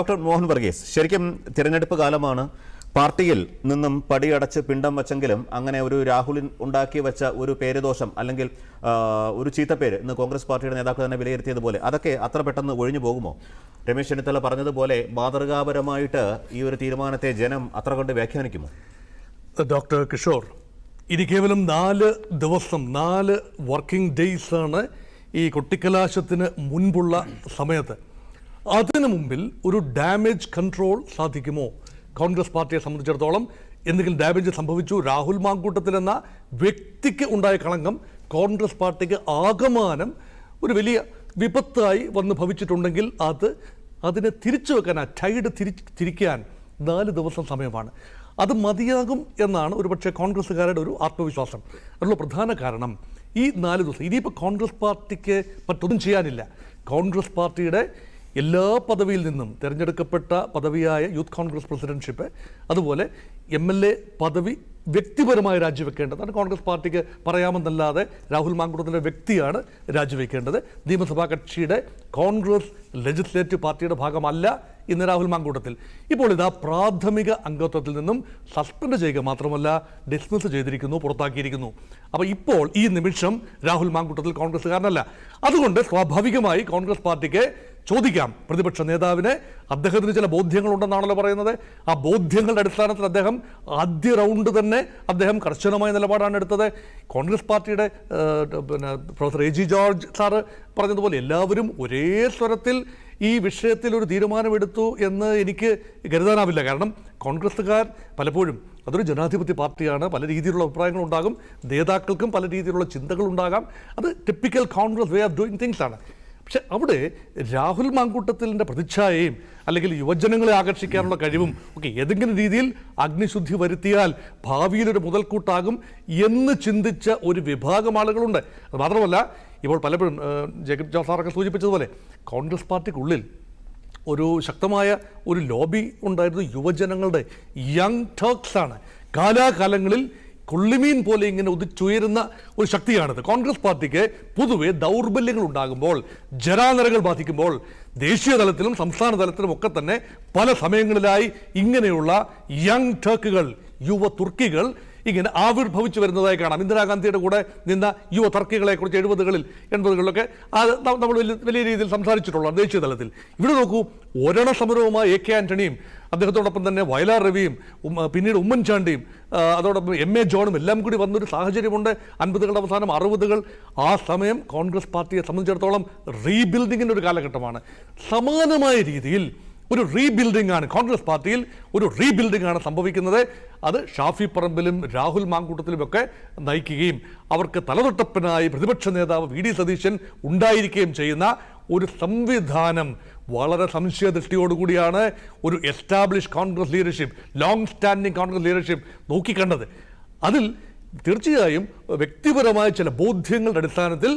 Doctor Mohan Varghese ശരിക്കും തിരഞ്ഞെടുപ്പ് കാലമാണ്. പാർട്ടിയിൽ നിന്നും പടിയടച്ച് പിണ്ടം വച്ചെങ്കിലും അങ്ങനെ ഒരു രാഹുലിൻ ഉണ്ടാക്കി വെച്ച ഒരു പേരുദോഷം അല്ലെങ്കിൽ ഒരു ചീത്തപ്പേര് ഇന്ന് കോൺഗ്രസ് പാർട്ടിയുടെ നേതാക്കൾ തന്നെ വിലയിരുത്തിയതുപോലെ അതൊക്കെ അത്ര പെട്ടെന്ന് ഒഴിഞ്ഞു പോകുമോ? രമേശ് ചെന്നിത്തല പറഞ്ഞതുപോലെ മാതൃകാപരമായിട്ട് ഈ ഒരു തീരുമാനത്തെ ജനം അത്ര കൊണ്ട് വ്യാഖ്യാനിക്കുമോ? ഡോക്ടർ കിഷോർ ഇനി കേവലം നാല് ദിവസം നാല് വർക്കിംഗ് ഡേയ്സാണ് ഈ കൊട്ടിക്കലാശത്തിന് മുൻപുള്ള സമയത്ത്. അതിനു മുമ്പിൽ ഒരു ഡാമേജ് കൺട്രോൾ സാധിക്കുമോ? കോൺഗ്രസ് പാർട്ടിയെ സംബന്ധിച്ചിടത്തോളം എന്തെങ്കിലും ഡാമേജ് സംഭവിച്ചു? രാഹുൽ മാങ്കൂട്ടത്തിൽ എന്ന വ്യക്തിക്ക് ഉണ്ടായ കളങ്കം കോൺഗ്രസ് പാർട്ടിക്ക് ആകമാനം ഒരു വലിയ വിപത്തായി വന്ന് ഭവിച്ചിട്ടുണ്ടെങ്കിൽ അത് അതിനെ തിരിച്ചു വെക്കാൻ ആ ടൈഡ് തിരി തിരിക്കാൻ നാല് ദിവസം സമയമാണ്. അത് മതിയാകും എന്നാണ് ഒരുപക്ഷെ കോൺഗ്രസ്സുകാരുടെ ഒരു ആത്മവിശ്വാസം. അതിനുള്ള പ്രധാന കാരണം ഈ നാല് ദിവസം ഇനിയിപ്പോൾ കോൺഗ്രസ് പാർട്ടിക്ക് മറ്റൊന്നും ചെയ്യാനില്ല. കോൺഗ്രസ് പാർട്ടിയുടെ എല്ലാ പദവിയിൽ നിന്നും തിരഞ്ഞെടുക്കപ്പെട്ട പദവിയായ യൂത്ത് കോൺഗ്രസ് പ്രസിഡന്റ്ഷിപ്പ് അതുപോലെ എം എൽ എ പദവി വ്യക്തിപരമായി രാജിവെക്കേണ്ടതാണ് കോൺഗ്രസ് പാർട്ടിക്ക് പറയാമെന്നല്ലാതെ രാഹുൽ മാങ്കുടത്തിന്റെ വ്യക്തിയാണ് രാജിവെക്കേണ്ടത്. നിയമസഭാ കക്ഷിയുടെ കോൺഗ്രസ് ലെജിസ്ലേറ്റീവ് പാർട്ടിയുടെ ഭാഗമല്ല ഇന്ന് രാഹുൽ മാങ്കൂട്ടത്തിൽ ഇപ്പോൾ ഇതാ പ്രാഥമിക അംഗത്വത്തിൽ നിന്നും സസ്പെൻഡ് ചെയ്യുക മാത്രമല്ല ഡിസ്മിസ് ചെയ്തിരിക്കുന്നു പുറത്താക്കിയിരിക്കുന്നു. അപ്പോൾ ഇപ്പോൾ ഈ നിമിഷം രാഹുൽ മാങ്കൂട്ടത്തിൽ കോൺഗ്രസ്സുകാരനല്ല. അതുകൊണ്ട് സ്വാഭാവികമായി കോൺഗ്രസ് പാർട്ടിക്ക് ചോദിക്കാം. പ്രതിപക്ഷ നേതാവിനെ അദ്ദേഹത്തിന് ചില ബോധ്യങ്ങളുണ്ടെന്നാണല്ലോ പറയുന്നത്. ആ ബോധ്യങ്ങളുടെ അടിസ്ഥാനത്തിൽ അദ്ദേഹം ആദ്യ റൗണ്ട് തന്നെ അദ്ദേഹം കർശനമായ നിലപാടാണ് എടുത്തത്. കോൺഗ്രസ് പാർട്ടിയുടെ പിന്നെ professor A G George sir പറഞ്ഞതുപോലെ എല്ലാവരും ഒരേ സ്വരത്തിൽ ഈ വിഷയത്തിൽ ഒരു തീരുമാനമെടുത്തു എന്ന് എനിക്ക് കരുതാനാവില്ല. കാരണം കോൺഗ്രസ്സുകാർ പലപ്പോഴും അതൊരു ജനാധിപത്യ പാർട്ടിയാണ്. പല രീതിയിലുള്ള അഭിപ്രായങ്ങൾ ഉണ്ടാകും നേതാക്കൾക്കും പല രീതിയിലുള്ള ചിന്തകളുണ്ടാകാം. അത് typical Congress way of doing things ആണ്. പക്ഷെ അവിടെ രാഹുൽ മാങ്കൂട്ടത്തിലിന്റെ പ്രതിച്ഛായയും അല്ലെങ്കിൽ യുവജനങ്ങളെ ആകർഷിക്കാനുള്ള കഴിവും ഒക്കെ ഏതെങ്കിലും രീതിയിൽ അഗ്നിശുദ്ധി വരുത്തിയാൽ ഭാവിയിലൊരു മുതൽക്കൂട്ടാകും എന്ന് ചിന്തിച്ച ഒരു വിഭാഗം ആളുകളുണ്ട്. അത് മാത്രമല്ല ഇപ്പോൾ പലപ്പോഴും ജഗത് ജോസ് സാറൊക്കെ സൂചിപ്പിച്ചതുപോലെ കോൺഗ്രസ് പാർട്ടിക്കുള്ളിൽ ഒരു ശക്തമായ ഒരു ലോബി ഉണ്ടായിരുന്നു യുവജനങ്ങളുടെ യങ് ടേക്സ് ആണ് കാലാകാലങ്ങളിൽ കൊള്ളിമീൻ പോലെ ഇങ്ങനെ ഉദിച്ചുയരുന്ന ഒരു ശക്തിയാണിത്. കോൺഗ്രസ് പാർട്ടിക്ക് പൊതുവെ ദൗർബല്യങ്ങൾ ഉണ്ടാകുമ്പോൾ ജരാനരകൾ ബാധിക്കുമ്പോൾ ദേശീയ തലത്തിലും സംസ്ഥാന തലത്തിലും ഒക്കെ തന്നെ പല സമയങ്ങളിലായി ഇങ്ങനെയുള്ള യങ് ടർക്കുകൾ യുവ തുർക്കികൾ ഇങ്ങനെ ആവിർഭവിച്ചു വരുന്നതായി കാണാം. ഇന്ദിരാഗാന്ധിയുടെ കൂടെ നിന്ന യുവ തർക്കികളെ കുറിച്ച് എഴുപതുകളിൽ എൺപതുകളിലൊക്കെ അത് നമ്മൾ വലിയ രീതിയിൽ സംസാരിച്ചിട്ടുള്ള ദേശീയ തലത്തിൽ. ഇവിടെ നോക്കൂ ഒരണ സമരവുമായി എ കെ ആന്റണിയും അദ്ദേഹത്തോടൊപ്പം തന്നെ വയലാർ രവിയും പിന്നീട് ഉമ്മൻചാണ്ടിയും അതോടൊപ്പം എം എ ജോണും എല്ലാം കൂടി വന്നൊരു സാഹചര്യമുണ്ട്. അൻപതുകളുടെ അവസാനം അറുപതുകൾ. ആ സമയം കോൺഗ്രസ് പാർട്ടിയെ സംബന്ധിച്ചിടത്തോളം റീബിൽഡിങ്ങിന്റെ ഒരു കാലഘട്ടമാണ്. സമാനമായ രീതിയിൽ ഒരു റീബിൽഡിംഗ് ആണ്. കോൺഗ്രസ് പാർട്ടിയിൽ ഒരു റീബിൽഡിംഗ് ആണ് സംഭവിക്കുന്നത്. അത് ഷാഫി പറമ്പിലും രാഹുൽ മാങ്കൂട്ടത്തിലും ഒക്കെ നയിക്കുകയും അവർക്ക് തലതൊട്ടപ്പനായി പ്രതിപക്ഷ നേതാവ് വി ഡി സതീശൻ ഉണ്ടായിരിക്കുകയും ചെയ്യുന്ന ഒരു സംവിധാനം വളരെ സംശയദൃഷ്ടിയോടുകൂടിയാണ് ഒരു establish Congress leadership long standing Congress leadership നോക്കിക്കണ്ടത്. അതിൽ തീർച്ചയായും വ്യക്തിപരമായ ചില ബോധ്യങ്ങളുടെ അടിസ്ഥാനത്തിൽ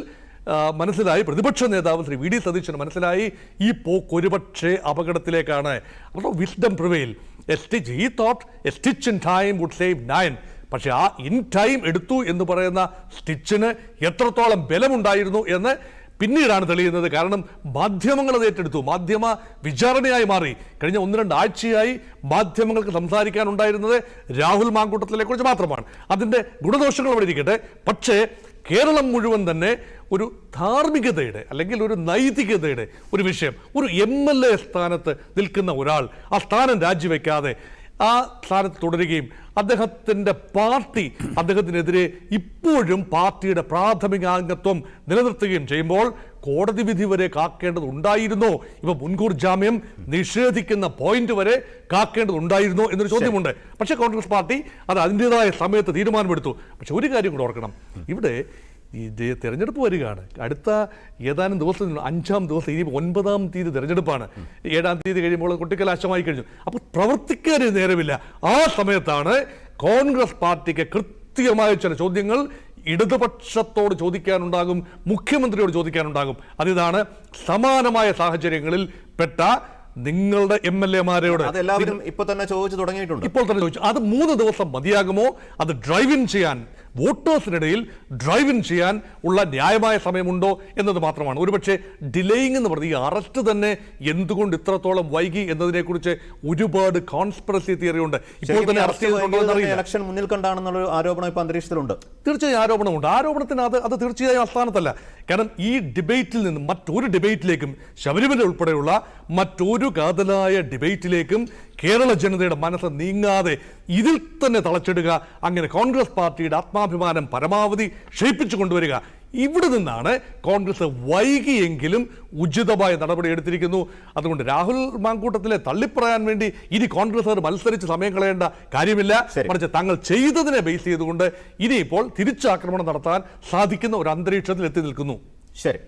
മനസ്സിലായി. പ്രതിപക്ഷ നേതാവ് ശ്രീ വി ഡി സതീശന് മനസ്സിലായി. ഈ പോക്ക് ഒരുപക്ഷെ അപകടത്തിലേക്കാണ്. അപ്പോൾ wisdom prevail a stitch stitch ഈ thought a stitch stitch in time would save nine പക്ഷേ ആ ഇൻ ടൈം എടുത്തു എന്ന് പറയുന്ന സ്റ്റിച്ചിന് എത്രത്തോളം ബലമുണ്ടായിരുന്നു എന്ന് പിന്നീടാണ് തെളിയുന്നത്. കാരണം മാധ്യമങ്ങൾ അത് ഏറ്റെടുത്തു. മാധ്യമ വിചാരണയായി മാറി. കഴിഞ്ഞ ഒന്ന് രണ്ട് ആഴ്ചയായി മാധ്യമങ്ങൾക്ക് സംസാരിക്കാനുണ്ടായിരുന്നത് രാഹുൽ മാങ്കൂട്ടത്തിലെ കുറിച്ച് മാത്രമാണ്. അതിന്റെ ഗുണദോഷങ്ങൾ അവിടെ ഇരിക്കട്ടെ. പക്ഷേ കേരളം മുഴുവൻ തന്നെ ഒരു ധാർമ്മികതയുടെ അല്ലെങ്കിൽ ഒരു നൈതികതയുടെ ഒരു വിഷയം. ഒരു എം എൽ എ സ്ഥാനത്ത് നിൽക്കുന്ന ഒരാൾ ആ സ്ഥാനം രാജിവെക്കാതെ ആ സ്ഥാനത്ത് തുടരുകയും അദ്ദേഹത്തിന്റെ പാർട്ടി അദ്ദേഹത്തിനെതിരെ ഇപ്പോഴും പാർട്ടിയുടെ പ്രാഥമിക അംഗത്വം നിലനിർത്തുകയും ചെയ്യുമ്പോൾ കോടതി വിധി വരെ കാക്കേണ്ടതുണ്ടായിരുന്നോ? ഇപ്പൊ മുൻകൂർ ജാമ്യം നിഷേധിക്കുന്ന പോയിന്റ് വരെ കാക്കേണ്ടതുണ്ടായിരുന്നോ എന്നൊരു ചോദ്യമുണ്ട്. പക്ഷേ കോൺഗ്രസ് പാർട്ടി അത് അതിന്റെതായ സമയത്ത് തീരുമാനമെടുത്തു. പക്ഷെ ഒരു കാര്യം കൂടെ ഓർക്കണം. ഇവിടെ ഈ തെരഞ്ഞെടുപ്പ് വരികയാണ്. അടുത്ത ഏതാനും ദിവസം അഞ്ചാം ദിവസം ഇനി ഒൻപതാം തീയതി തെരഞ്ഞെടുപ്പാണ്. ഏഴാം തീയതി കഴിയുമ്പോൾ കുട്ടിക്കലാശമായി കഴിഞ്ഞു. അപ്പോൾ പ്രവർത്തിക്കാൻ നേരമില്ല. ആ സമയത്താണ് കോൺഗ്രസ് പാർട്ടിക്ക് കൃത്യമായ ചില ചോദ്യങ്ങൾ ഇടതുപക്ഷത്തോട് ചോദിക്കാനുണ്ടാകും മുഖ്യമന്ത്രിയോട് ചോദിക്കാനുണ്ടാകും. അതിതാണ് സമാനമായ സാഹചര്യങ്ങളിൽ പെട്ട നിങ്ങളുടെ എം എൽ എമാരോട് അത് എല്ലാവരും ഇപ്പൊ തന്നെ ചോദിച്ചു തുടങ്ങിയിട്ടുണ്ട്. ഇപ്പോൾ തന്നെ ചോദിച്ചു. അത് മൂന്ന് ദിവസം മതിയാകുമോ? അത് ഡ്രൈവ് ഇൻ ചെയ്യാൻ വോട്ടേഴ്സിനിടയിൽ ഡ്രൈവ് ഇൻ ചെയ്യാൻ ഉള്ള ന്യായമായ സമയമുണ്ടോ എന്നത് മാത്രമാണ്. ഒരുപക്ഷെ ഡിലേയിങ് എന്ന് പറഞ്ഞ ഈ അറസ്റ്റ് തന്നെ എന്തുകൊണ്ട് ഇത്രത്തോളം വൈകി എന്നതിനെക്കുറിച്ച് ഒരുപാട് കോൺസ്പിറസി തിയറി ഉണ്ട്. ഇപ്പോൾ തന്നെ അറസ്റ്റ് ചെയ്തിട്ടുണ്ടോ ഇലക്ഷൻ മുന്നിൽ കണ്ടാണെന്നുള്ള ആരോപണം ഇപ്പോൾ അന്തരീക്ഷത്തിലുണ്ട്. തീർച്ചയായും ആരോപണമുണ്ട്. ആരോപണത്തിന് അത് അത് തീർച്ചയായും അസ്ഥാനത്തല്ല കാരണം ഈ ഡിബേറ്റിൽ നിന്ന് മറ്റൊരു ഡിബേറ്റിലേക്കും ശബരിമല ഉൾപ്പെടെയുള്ള മറ്റൊരു കാതലായ ഡിബേറ്റിലേക്കും കേരള ജനതയുടെ മനസ്സ് നീങ്ങാതെ ഇതിൽ തന്നെ തളച്ചിടുക അങ്ങനെ കോൺഗ്രസ് പാർട്ടിയുടെ ആത്മാഭിമാനം പരമാവധി ക്ഷയിപ്പിച്ചു കൊണ്ടുവരിക. ഇവിടെ നിന്നാണ് കോൺഗ്രസ് വൈകിയെങ്കിലും ഉചിതമായ നടപടി എടുത്തിരിക്കുന്നു. അതുകൊണ്ട് രാഹുൽ മാങ്കൂട്ടത്തിലെ തള്ളിപ്പറയാൻ വേണ്ടി ഇനി കോൺഗ്രസ് മത്സരിച്ച് സമയം കളയേണ്ട കാര്യമില്ല. മറിച്ച് തങ്ങൾ ചെയ്തതിനെ ബേസ് ചെയ്തുകൊണ്ട് ഇനിയിപ്പോൾ തിരിച്ചാക്രമണം നടത്താൻ സാധിക്കുന്ന ഒരു അന്തരീക്ഷത്തിൽ എത്തി നിൽക്കുന്നു. ശരി.